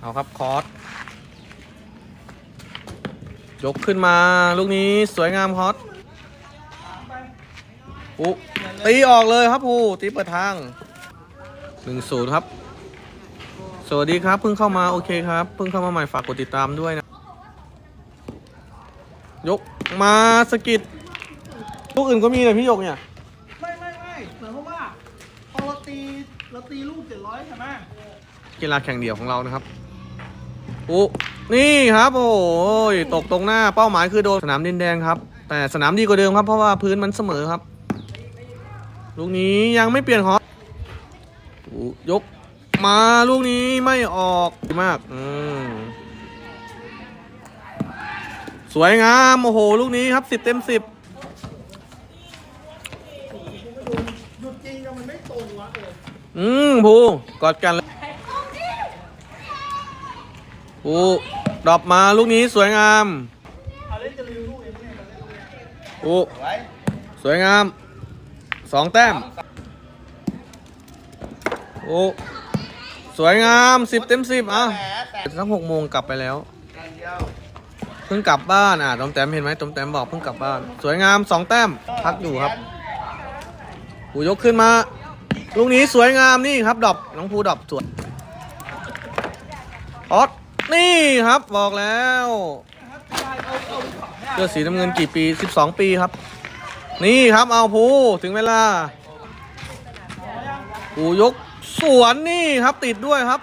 เอาครับคอร์สยกขึ้นมาลูกนี้สวยงามคอร์สปูตีออกเลยครับปูตีเปิดทางหนึ่งศูนย์ครับ สวัสดีครับเพิ่งเข้ามาโอเคครับ เพิ่งเข้ามาใหม่ฝากกดติดตามด้วยนะ ยกมาสะกิดลูกอื่นก็มีเลยพี่ยกเนี่ย ไม่ไม่ไม่เหมือนเพราะว่าพอเราตีเราตีลูกเจ็ดร้อยใช่ไหมกีฬาแข่งเดี่ยวของเรานะครับ อุนี่ครับโอ้ยตกตรงหน้าเป้าหมายคือโดนสนามดินแดงครับ แต่สนามดีกว่าเดิมครับเพราะว่าพื้นมันเสมอครับลูกนี้ยังไม่เปลี่ยนฮอยกมาลูกนี้ไม่ออกดีมากอืมสวยงามโอ้โหลูกนี้ครับสิบเต็มสิบอออืมภูกอดกันเลย ภูดรอปมาลูกนี้สวยงามเอาเล่นจะรีวิวลูกเองเนี่ยภูสวยงามสองแต้มภูสวยงามสิบเต็มสิบอะสักหกโมงกลับไปแล้ว เพิ่งกลับบ้านอะตอมแต้มเห็นไหมตอมแต้มบอกเพิ่งกลับบ้าน สวยงามสองแต้มพักอยู่ครับภูยกขึ้นมา ลูกนี้สวยงามนี่ครับดอปน้องภูดอปสวยออส นี่ครับบอกแล้วเสื้อสีน้ำเงินกี่ปี 12 ปีครับ นี่ครับเอาภูถึงเวลาภูยกสวนนี่ครับติดด้วยครับ